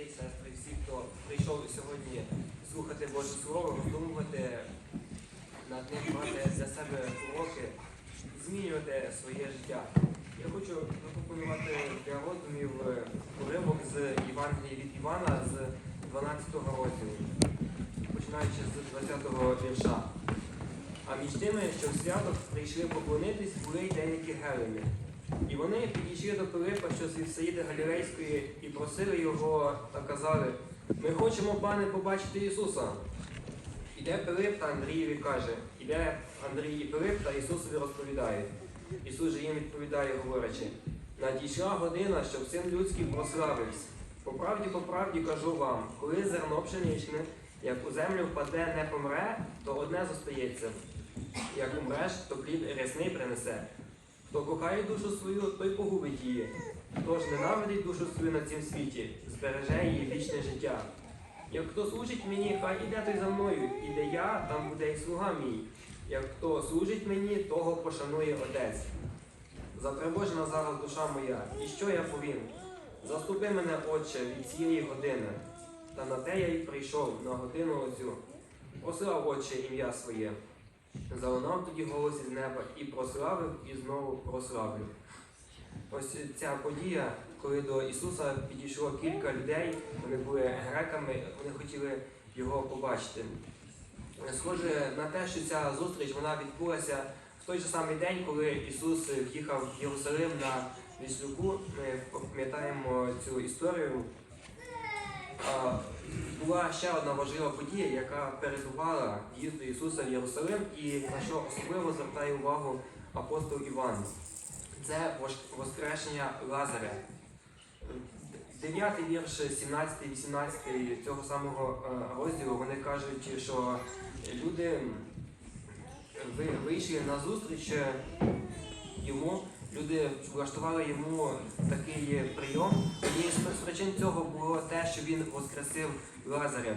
брати сестри, всі, хто прийшов сьогодні слухати Боже Слово, роздумувати над ним, брати для себе уроки, змінювати своє життя. Я хочу запропонувати для роздумів е, уривок з Євангелія від Івана з 12 розділу, починаючи з 20-го вірша. А між тими, що в святок прийшли поклонитись, були й деякі гелені. І вони підійшли до Пилипа, що з Вівсаїди Галілейської, і просили його та казали: Ми хочемо, пане, побачити Ісуса. Іде Пилип та Андрієві каже, іде Андрій і Пилип та Ісусові розповідають. Ісус же їм відповідає, говорячи, надійшла година, щоб син людський прославився. По правді, по правді кажу вам, коли зерно пшеничне, як у землю впаде, не помре, то одне зостається. Як умреш, то плід рясний принесе. Хто кохає душу свою, той погубить її. Хто ж ненавидить душу свою на цім світі, збереже її вічне життя. Як хто служить мені, хай іде той за мною, і де я, там буде і слуга мій. Як хто служить мені, того пошанує Отець. Затривожена зараз душа моя, і що я повім? Заступи мене, Отче, від цієї години. Та на те я й прийшов на годину оцю. Прослав, Отче, ім'я своє. Залунав тоді голос із неба і прославив, і знову прославлю. Ось ця подія, коли до Ісуса підійшло кілька людей, вони були греками, вони хотіли його побачити. Схоже на те, що ця зустріч вона відбулася в той же самий день, коли Ісус в'їхав в Єрусалим на Віслюку. Ми пам'ятаємо цю історію. Була ще одна важлива подія, яка передувала в'їзду Ісуса в Єрусалим і на що особливо звертає увагу апостол Іван. Це вос- воскрешення Лазаря. Дев'ятий вірш, 17, 18 цього самого е, розділу вони кажуть, що люди вийшли на зустріч е, йому, люди влаштували йому такий прийом. І з причин цього було те, що він воскресив Лазаря.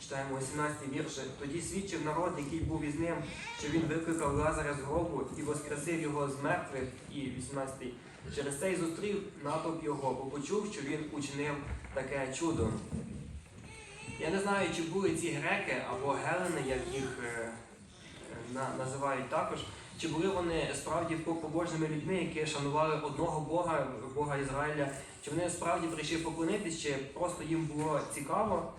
Читаємо 18 вірш. Тоді свідчив народ, який був із ним, що він викликав Лазаря з гробу і воскресив його з мертвих. І 18 Через це й зустрів натовп його, бо почув, що він учинив таке чудо. Я не знаю, чи були ці греки або гелени, як їх е, на- називають також, чи були вони справді побожними людьми, які шанували одного Бога, Бога Ізраїля, чи вони справді прийшли поклонитись, чи просто їм було цікаво.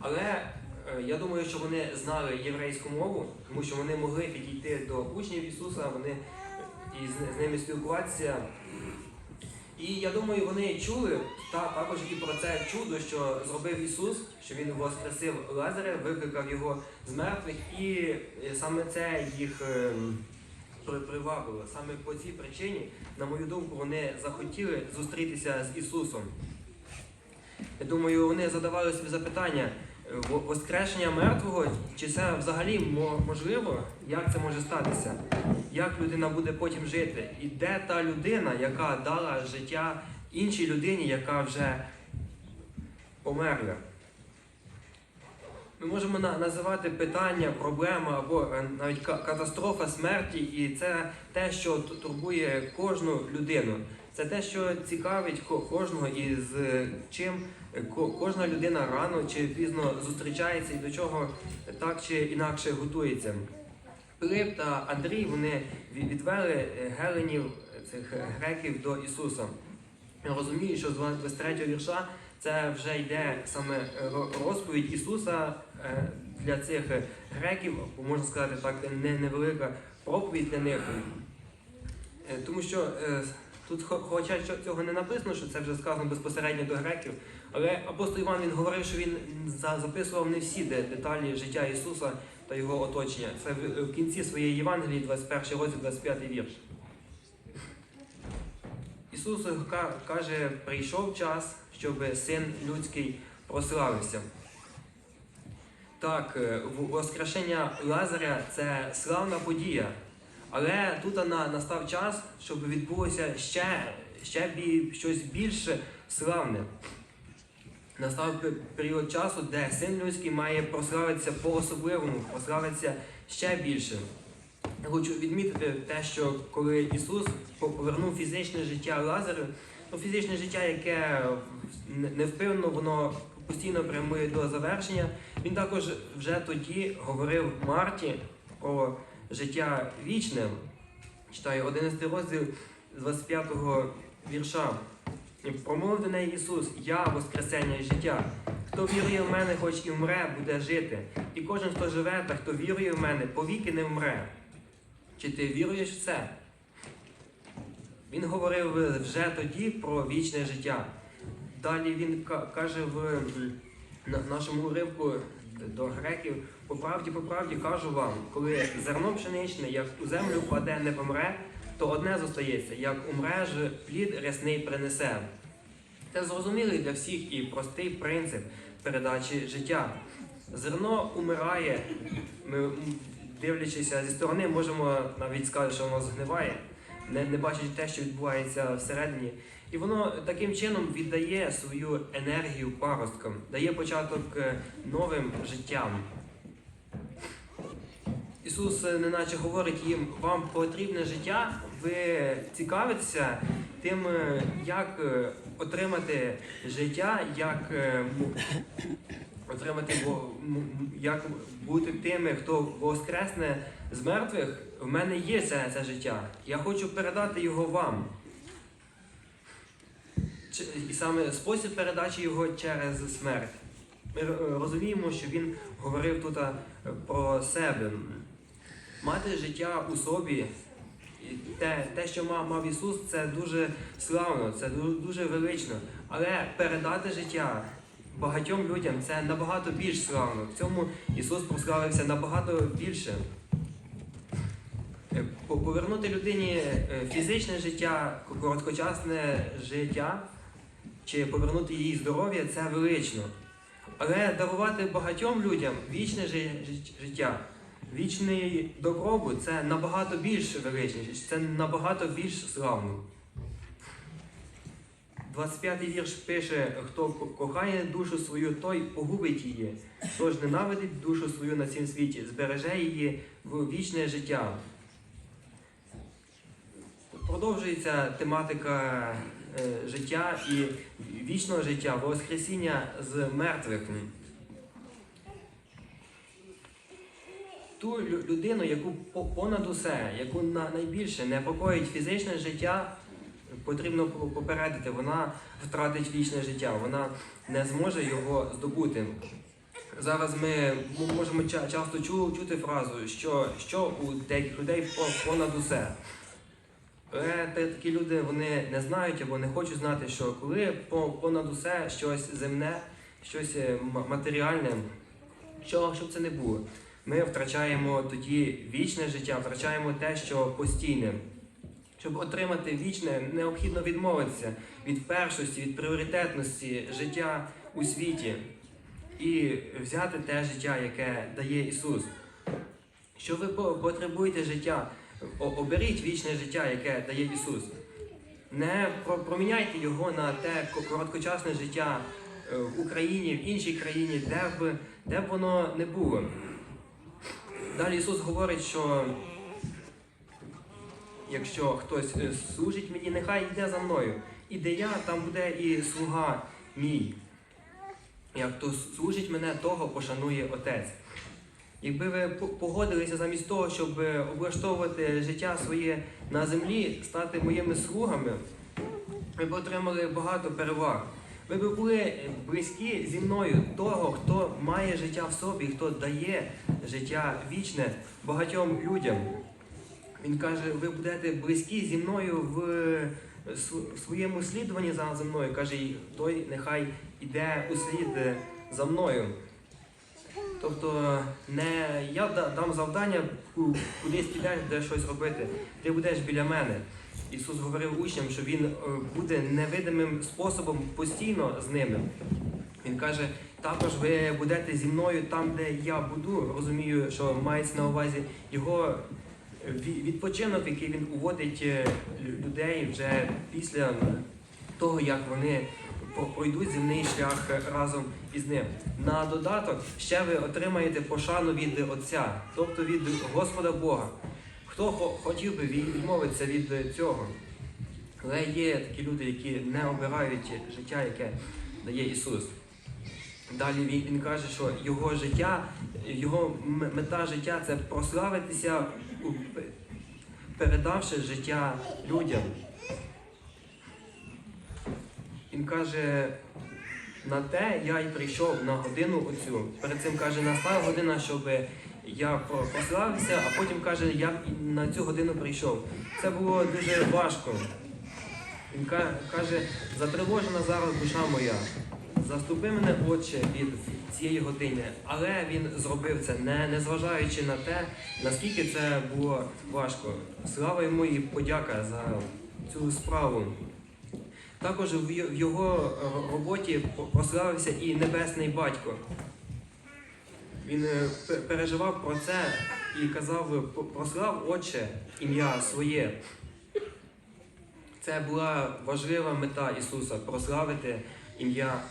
Але е, я думаю, що вони знали єврейську мову, тому що вони могли підійти до учнів Ісуса, вони і з ними спілкуватися. І я думаю, вони чули та також і про це чудо, що зробив Ісус, що Він воскресив Лазаря, викликав його з мертвих, і е, саме це їх е, привабило. Саме по цій причині, на мою думку, вони захотіли зустрітися з Ісусом. Я думаю, вони задавали собі запитання, воскрешення мертвого, чи це взагалі можливо? Як це може статися? Як людина буде потім жити? І де та людина, яка дала життя іншій людині, яка вже померла? Ми можемо називати питання, проблема або е, навіть катастрофа смерті, і це те, що турбує кожну людину. Це те, що цікавить кожного і з е, чим кожна людина рано чи пізно зустрічається і до чого так чи інакше готується. Пилип та Андрій вони відвели е, геленів е, цих греків до Ісуса. Я розумію, що з 23 вірша це вже йде саме е, розповідь Ісуса для цих греків, можна сказати так, невелика проповідь для них. Тому що тут, хоча цього не написано, що це вже сказано безпосередньо до греків, але апостол Іван він говорив, що він записував не всі деталі життя Ісуса та його оточення. Це в, кінці своєї Євангелії, 21 розділ, 25 вірш. Ісус каже, прийшов час, щоб син людський прославився. Так, е, воскрешення Лазаря це славна подія. Але тут на- настав час, щоб відбулося ще, ще бі- щось більше славне. Настав період часу, де син людський має прославитися по-особливому, прославитися ще більше. Я хочу відмітити те, що коли Ісус повернув фізичне життя Лазарю, ну, фізичне життя, яке не- невпинно, воно постійно прямує до завершення. Він також вже тоді говорив Марті про життя вічне. Читаю 11 розділ з 25 вірша. Промовив до неї Ісус, я Воскресення і життя. Хто вірує в мене, хоч і вмре, буде жити. І кожен, хто живе та хто вірує в мене, повіки не вмре. Чи ти віруєш в це? Він говорив вже тоді про вічне життя. Далі він каже в нашому уривку до греків: по правді, по правді кажу вам, коли зерно пшеничне, як у землю впаде, не помре, то одне зостається, як умре ж плід рясний принесе. Це зрозумілий для всіх і простий принцип передачі життя. Зерно умирає, ми, дивлячися зі сторони, можемо навіть сказати, що воно згниває, не, не бачить те, що відбувається всередині. І воно таким чином віддає свою енергію паросткам, дає початок е, новим життям. Ісус е, неначе говорить їм, вам потрібне життя, ви цікавитеся тим, е, як отримати життя, як отримати як бути тими, хто воскресне з мертвих. В мене є це, це життя. Я хочу передати його вам. І саме спосіб передачі його через смерть. Ми е, розуміємо, що він говорив тут е, про себе. Мати життя у собі, те, те, що мав, Ісус, це дуже славно, це дуже велично. Але передати життя багатьом людям це набагато більш славно. В цьому Ісус прославився набагато більше. Е, Повернути людині фізичне життя, короткочасне життя, чи повернути їй здоров'я це велично. Але дарувати багатьом людям вічне жи- жи- життя, вічний добробут це набагато більш величніше, це набагато більш славно. 25-й вірш пише: хто кохає душу свою, той погубить її. Хто ж ненавидить душу свою на цім світі, збереже її в вічне життя. Продовжується тематика е, життя і вічного життя, воскресіння з мертвих. Ту людину, яку понад усе, яку найбільше непокоїть фізичне життя, потрібно попередити, вона втратить вічне життя, вона не зможе його здобути. Зараз ми можемо часто чути фразу, що, що у деяких людей понад усе. Але такі люди вони не знають або не хочуть знати, що коли понад усе щось земне, щось е, матеріальне, що, щоб це не було, ми втрачаємо тоді вічне життя, втрачаємо те, що постійне. Щоб отримати вічне, необхідно відмовитися від першості, від пріоритетності життя у світі і взяти те життя, яке дає Ісус. Що ви потребуєте життя, оберіть вічне життя, яке дає Ісус. Не проміняйте його на те короткочасне життя е, в Україні, в іншій країні, де б, де б воно не було. Далі Ісус говорить, що якщо хтось е, служить мені, нехай йде за мною. І де я, там буде і слуга мій. Як хто служить мене, того пошанує Отець. Якби ви погодилися замість того, щоб е, облаштовувати життя своє на землі, стати моїми слугами, ви б отримали багато переваг. Ви б були близькі зі мною того, хто має життя в собі, хто дає життя вічне багатьом людям. Він каже, ви будете близькі зі мною в своєму слідуванні за за мною. Каже, той нехай іде у слід е, за мною. Тобто не я дам завдання кудись підеш, де щось робити. Ти будеш біля мене. Ісус говорив учням, що Він е, буде невидимим способом постійно з ними. Він каже, також ви будете зі мною там, де я буду. Розумію, що мається на увазі його відпочинок, який він уводить е, людей вже після того, як вони пройдуть земний шлях е, разом із ним. На додаток ще ви отримаєте пошану від Отця, тобто від Господа Бога. Хто хотів би від- відмовитися від е, цього? Але є такі люди, які не обирають життя, яке дає Ісус. Далі він, він каже, що його життя, його мета життя це прославитися, передавши життя людям. Він каже, на те я й прийшов на годину оцю. Перед цим каже, настала година, щоб я про- а потім каже, я на цю годину прийшов. Це було дуже важко. Він каже, затривожена зараз душа моя. Заступи мене, Отче, від цієї години. Але він зробив це, не, не зважаючи на те, наскільки це було важко. Слава йому і подяка за цю справу. Також в його е, роботі прославився і Небесний Батько. Він е, переживав про це і казав: прослав Отче ім'я своє. Це була важлива мета Ісуса прославити ім'я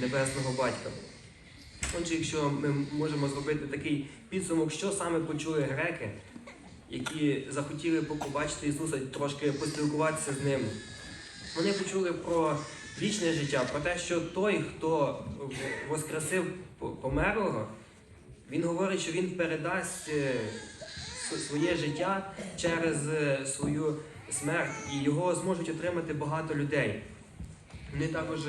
Небесного Батька. Отже, якщо ми можемо зробити такий підсумок, що саме почули греки, які захотіли побачити Ісуса трошки поспілкуватися з ним. Вони почули про вічне життя, про те, що той, хто воскресив померлого, він говорить, що він передасть е, своє життя через е, свою смерть, і його зможуть отримати багато людей. Вони також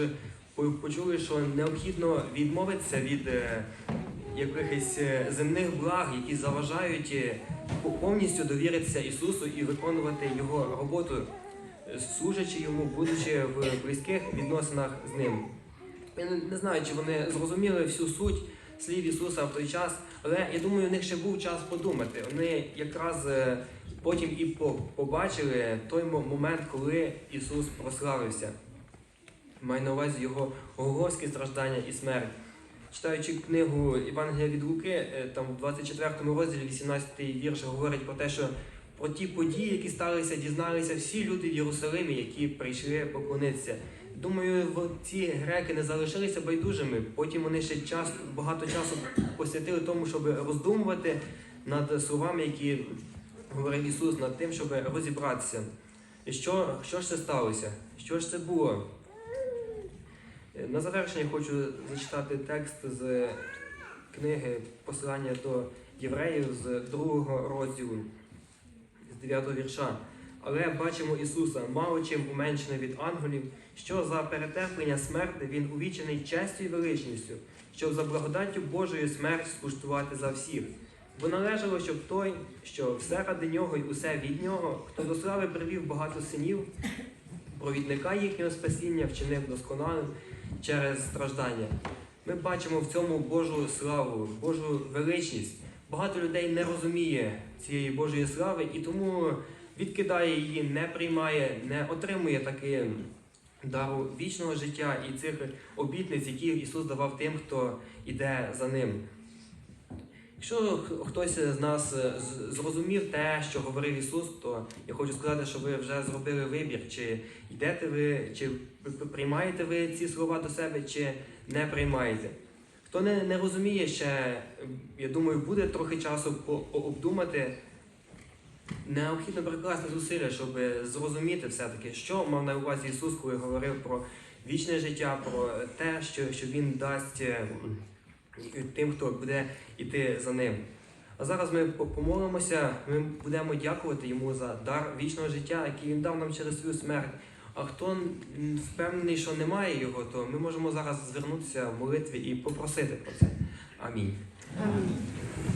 почули, що необхідно відмовитися від е, якихось е, земних благ, які заважають е, повністю довіритися Ісусу і виконувати Його роботу, е, служачи йому, будучи в близьких відносинах з ним. Я не, знаю, чи вони зрозуміли всю суть слів Ісуса в той час, але я думаю, у них ще був час подумати. Вони якраз е, потім і побачили той момент, коли Ісус прославився. Маю на увазі його голговські страждання і смерть. Читаючи книгу Євангелія від Луки, е, там в 24 розділі 18 вірш говорить про те, що про ті події, які сталися, дізналися всі люди в Єрусалимі, які прийшли поклонитися. Думаю, ці греки не залишилися байдужими. Потім вони ще час, багато часу посвятили тому, щоб роздумувати над словами, які говорив Ісус, над тим, щоб розібратися. І що, що ж це сталося? Що ж це було? На завершення хочу зачитати текст з книги Посилання до євреїв з другого розділу, 9 вірша. Але бачимо Ісуса, мало чим уменшений від ангелів, що за перетерплення смерти Він увічений честю і величністю, щоб за благодаттю Божою смерть скуштувати за всіх. Бо належало, щоб той, що все ради нього й усе від нього, хто до слави привів багато синів, провідника їхнього спасіння вчинив досконалим через страждання. Ми бачимо в цьому Божу славу, Божу величність. Багато людей не розуміє цієї Божої слави і тому відкидає її, не приймає, не отримує таки дару вічного життя і цих обітниць, які Ісус давав тим, хто йде за ним. Якщо хтось з нас е, зрозумів те, що говорив Ісус, то я хочу сказати, що ви вже зробили вибір, чи йдете ви, чи приймаєте ви ці слова до себе, чи не приймаєте. Хто не, не розуміє ще, я думаю, буде трохи часу обдумати. Необхідно прикласти зусилля, щоб зрозуміти все-таки, що мав на увазі Ісус, коли говорив про вічне життя, про те, що, що Він дасть е, тим, хто буде йти за ним. А зараз ми помолимося, ми будемо дякувати йому за дар вічного життя, який він дав нам через свою смерть. А хто впевнений, що немає його, то ми можемо зараз звернутися в молитві і попросити про це. Амінь. Амінь.